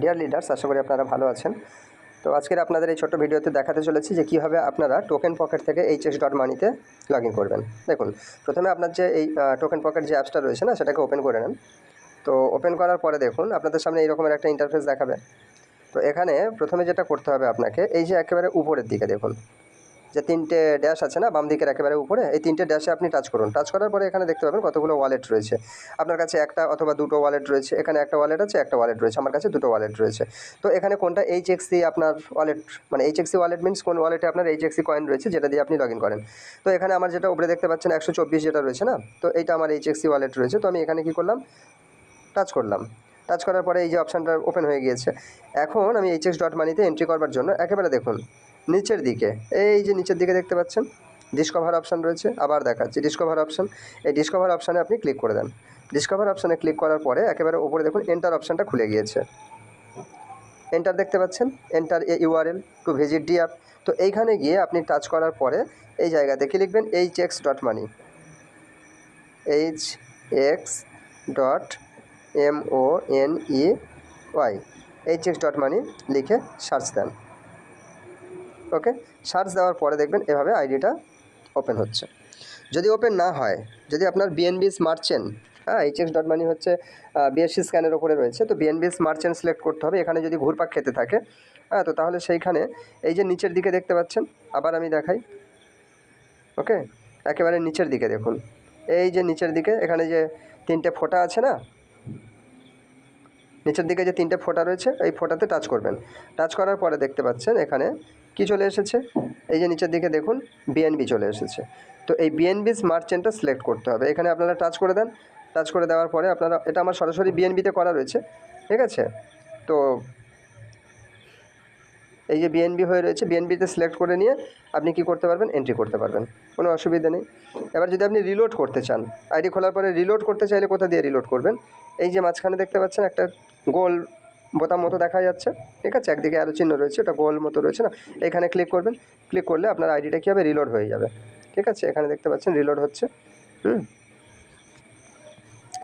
Deer leaders আশা করি আপনারা ভালো আছেন। তো আজকের আপনাদের এই ছোট ভিডিওতে দেখাতে চলেছি যে কীভাবে আপনারা টোকেন পকেট থেকে এইচ এস ডট মানিতে লগ ইন করবেন। দেখুন, প্রথমে আপনার যে এই টোকেন পকেট যে অ্যাপসটা রয়েছে না, সেটাকে ওপেন করে নেন। তো ওপেন করার পরে দেখুন, আপনাদের সামনে এই রকমের একটা ইন্টারফেস দেখাবে। তো এখানে প্রথমে যেটা করতে হবে আপনাকে, এই যে একেবারে উপরের দিকে দেখুন যে তিনটে ড্যাশ আছে না বাম দিকের একেবারে উপরে, এই তিনটে ড্যাশে আপনি টাচ করুন। টাচ করার পরে এখানে দেখতে পাবেন কতগুলো ওয়ালেট রয়েছে। আপনার কাছে একটা অথবা দুটো ওয়ালেট রয়েছে, এখানে একটা ওয়ালেট আছে, একটা ওয়ালেট রয়েছে, আমার কাছে দুটো ওয়ালেট রয়েছে। তো এখানে কোনটা এইচ এক্সি আপনার ওয়ালেট মানে এইচ এক্সি ওয়ালেট মিনস কোন ওয়ালেটে আপনার এইচ এক্সি কয়েন রয়েছে, যেটা দিয়ে আপনি লগ ইন করেন। তো এখানে আমার যেটা উপরে দেখতে পাচ্ছেন একশো চব্বিশ যেটা রয়েছে না, তো এইটা আমার এইচ এক্সি ওয়ালেট রয়েছে। তো আমি এখানে কী করলাম? টাচ করলাম। টাচ করার পরে এই যে অপশানটা ওপেন হয়ে গিয়েছে। এখন আমি এইচএক্স ডট মানিতে এন্ট্রি করবার জন্য একেবারে দেখুন নিচের দিকে, এই যে নিচের দিকে দেখতে পাচ্ছেন ডিসকভার অপশান রয়েছে, আবার দেখাচ্ছি ডিসকভার অপশান এই ডিসকভার অপশানে আপনি ক্লিক করে দেন। ডিসকভার অপশানে ক্লিক করার পরে একেবারে উপরে দেখুন এন্টার অপশানটা খুলে গিয়েছে। এন্টার দেখতে পাচ্ছেন enter a URL to visit the app তো এইখানে গিয়ে আপনি টাচ করার পরে এই জায়গাতে কি লিখবেন H X dot money H X dot M O N E Y H X dot money লিখে সার্চ দেন। ওকে? সার্চ দেওয়ার পরে দেখবেন এভাবে আইডিটা ওপেন হচ্ছে। যদি ওপেন না হয় যদি আপনার বিএনবি স্মার্ট চেন হ্যাঁ এইচ এক্স ডট মানি হচ্ছে বিএসসি স্ক্যানের ওপরে রয়েছে তো বিএনবি স্মার্ট চেন সিলেক্ট করতে হবে। এখানে যদি ঘুরপাক খেতে থাকে হ্যাঁ তো তাহলে সেইখানে এই যে নিচের দিকে দেখতে পাচ্ছেন আবার আমি দেখাই ওকে? একেবারে নিচের দিকে দেখুন। এই যে নিচের দিকে এখানে যে তিনটে ফোঁটা আছে না? নিচের দিকে যে তিনটে ফোঁটা রয়েছে এই ফোঁটাতে টাচ করবেন। টাচ করার পরে দেখতে পাচ্ছেন এখানে কি চলে এসেছে? এই যে নিচের দিকে দেখুন বিএনবি চলে এসেছে। তো এই বিএনবি স্মার্ট চেনটা সিলেক্ট করতে হবে। এখানে আপনারা টাচ করে দেন। টাচ করে দেওয়ার পরে আপনারা, এটা আমার সরাসরি বিএনবিতে করা রয়েছে। ঠিক আছে? তো এই যে বিএনবি হয়ে রয়েছে বিএনবিতে সিলেক্ট করে নিয়ে আপনি কি করতে পারবেন? এন্ট্রি করতে পারবেন। কোনো অসুবিধা নেই। এবার যদি আপনি রিলোড করতে চান আইডি খোলার পরে রিলোড করতে চাইলে কোথা দিয়ে রিলোড করবেন? এই যে মাঝখানে দেখতে পাচ্ছেন একটা গোল বোতাম মতো দেখা যাচ্ছে। ঠিক আছে? একদিকে আরও চিহ্ন রয়েছে ওটা গোল মতো রয়েছে না? এখানে ক্লিক করবেন। ক্লিক করলে আপনার আইডিটা কী হবে? রিলোড হয়ে যাবে। ঠিক আছে? এখানে দেখতে পাচ্ছেন রিলোড হচ্ছে। হুম?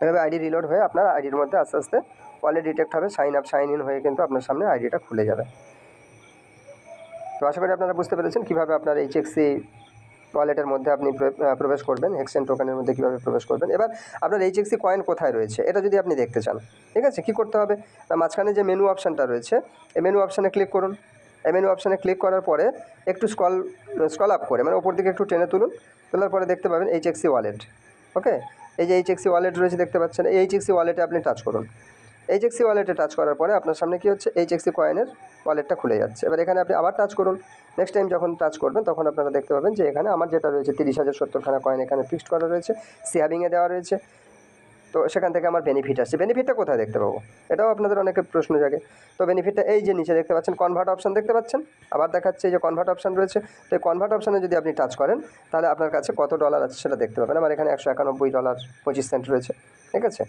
এভাবে আইডি রিলোড হয়ে আপনার আইডির মধ্যে আস্তে আস্তে ওয়ালেট ডিটেক্ট হবে সাইন আপ সাইন ইন হয়ে কিন্তু আপনার সামনে আইডিটা খুলে যাবে। তো আশা করি আপনারা বুঝতে পেরেছেন কীভাবে আপনার এইচএক্সি ওয়ালেটের মধ্যে আপনি প্র- প্রবেশ করবেন এক্সচেঞ্জ টোকেনের মধ্যে কীভাবে প্রবেশ করবেন। এবার আপনার এইচএক্সি কয়েন কোথায় রয়েছে, এটা যদি আপনি দেখতে চান, ঠিক আছে? কী করতে হবে? মাঝখানে যে মেনু অপশানটা রয়েছে, এই মেনু অপশানে ক্লিক করুন। এই মেনু অপশানে ক্লিক করার পরে একটু স্কল স্কল আপ করে মানে ওপর দিকে একটু টেনে তুলুন, তোলার পরে দেখতে পাবেন এইচএক্সি ওয়ালেট ওকে এই যে এইচএক্সি ওয়ালেট রয়েছে, দেখতে পাচ্ছেন? এই এইচএক্সি ওয়ালেটে আপনি টাচ করুন। এইচএক্সি ওয়ালেটে টাচ করার পরে আপনার সামনে কী হচ্ছে? এইচএক্সি কয়েনের ওয়ালেটটা খুলে যাচ্ছে। এবার এখানে আপনি আবার টাচ করুন। নেক্সট টাইম যখন টাচ করবেন, তখন আপনারা দেখতে পাবেন যে এখানে আমার যেটা রয়েছে, তিরিশ হাজার সত্তরখানা কয়েন এখানে ফিক্সড করা রয়েছে। সেভিংয়ে দেওয়া রয়েছে। তো সেখান থেকে আমার বেনিফিট আসছে। বেনিফিটটা কোথায় দেখতে পাবো? এটাও আপনাদের অনেকে প্রশ্ন জাগে। তো বেনিফিটটা এই যে নিচে দেখতে পাচ্ছেন কনভার্ট অপশন দেখতে পাচ্ছেন? আবার দেখাচ্ছে যে কনভার্ট অপশন রয়েছে। তো এই কনভার্ট অপশানে যদি আপনি টাচ করেন, তাহলে আপনার কাছে কত ডলার আছে সেটা দেখতে পাবেন। আমার এখানে একশো একানব্বই ডলার পঁচিশ সেন্ট রয়েছে। ঠিক আছে?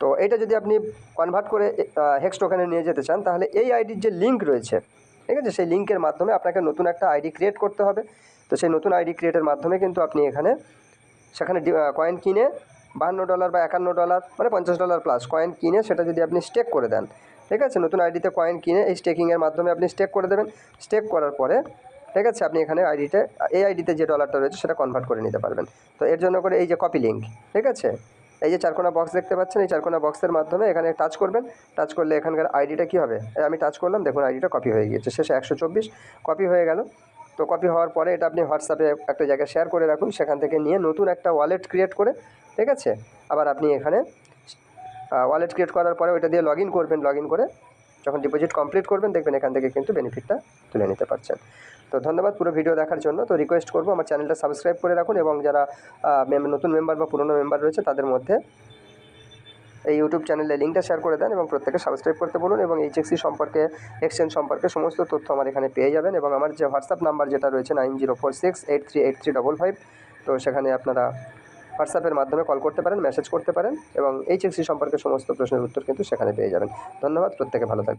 তো এটা যদি আপনি কনভার্ট করে হেক্স টোকেনে নিয়ে যেতে চান, তাহলে এই আইডির যে লিঙ্ক রয়েছে, ঠিক আছে, সেই লিঙ্কের মাধ্যমে আপনাকে নতুন একটা আইডি ক্রিয়েট করতে হবে। তো সেই নতুন আইডি ক্রিয়েটের মাধ্যমে কিন্তু আপনি এখানে, সেখানে কয়েন কিনে বাহান্ন ডলার বা একান্ন ডলার মানে পঞ্চাশ ডলার প্লাস কয়েন কিনে সেটা যদি আপনি স্টেক করে দেন, ঠিক আছে? নতুন আইডিতে কয়েন কিনে এই স্টেকিংয়ের মাধ্যমে আপনি স্টেক করে দেবেন। স্টেক করার পরে, ঠিক আছে, আপনি এখানে আইডিতে এই আইডিতে যে ডলারটা রয়েছে সেটা কনভার্ট করে নিতে পারবেন। তো এর জন্য করে এই যে কপি লিঙ্ক ঠিক আছে? এই যে চারকোনা বক্স দেখতে পাচ্ছেন, এই চারকোনা বক্সের মাধ্যমে এখানে টাচ করবেন। টাচ করলে এখানকার আইডিটা কী হবে? আমি টাচ করলাম, দেখুন আইডিটা কপি হয়ে গিয়েছে। শেষে একশো চব্বিশ কপি হয়ে গেল। তো কপি হওয়ার পরে এটা আপনি হোয়াটসঅ্যাপে একটা জায়গায় শেয়ার করে রাখুন, সেখান থেকে নিয়ে নতুন একটা ওয়ালেট ক্রিয়েট করে, ঠিক আছে? আবার আপনি এখানে ওয়ালেট ক্রিয়েট করার পরে ওইটা দিয়ে লগ করবেন লগ করে যখন ডিপোজিট কমপ্লিট করবেন, দেখবেন এখান থেকে কিন্তু বেনিফিটটা তুলে নিতে পারছেন। তো ধন্যবাদ পুরো ভিডিও দেখার জন্য। তো রিকোয়েস্ট করব, আমার চ্যানেলটা সাবস্ক্রাইব করে রাখুন এবং যারা নতুন মেম্বার বা পুরনো মেম্বার রয়েছে, তাদের মধ্যে এই ইউটিউব চ্যানেলে লিঙ্কটা শেয়ার করে দেন এবং প্রত্যেকে সাবস্ক্রাইব করতে বলুন এবং এইচএক্সি সম্পর্কে এক্সচেঞ্জ সম্পর্কে সমস্ত তথ্য আমার এখানে পেয়ে যাবেন এবং আমার যে হোয়াটসঅ্যাপ নাম্বার যেটা রয়েছে nine zero four six eight three eight three double five, তো সেখানে আপনারা হোয়াটসঅ্যাপের মাধ্যমে কল করতে পারেন মেসেজ করতে পারেন এবং এইচএক্সি সম্পর্কে সমস্ত প্রশ্নের উত্তর কিন্তু সেখানে পেয়ে যাবেন। ধন্যবাদ, প্রত্যেকে ভালো থাকবেন।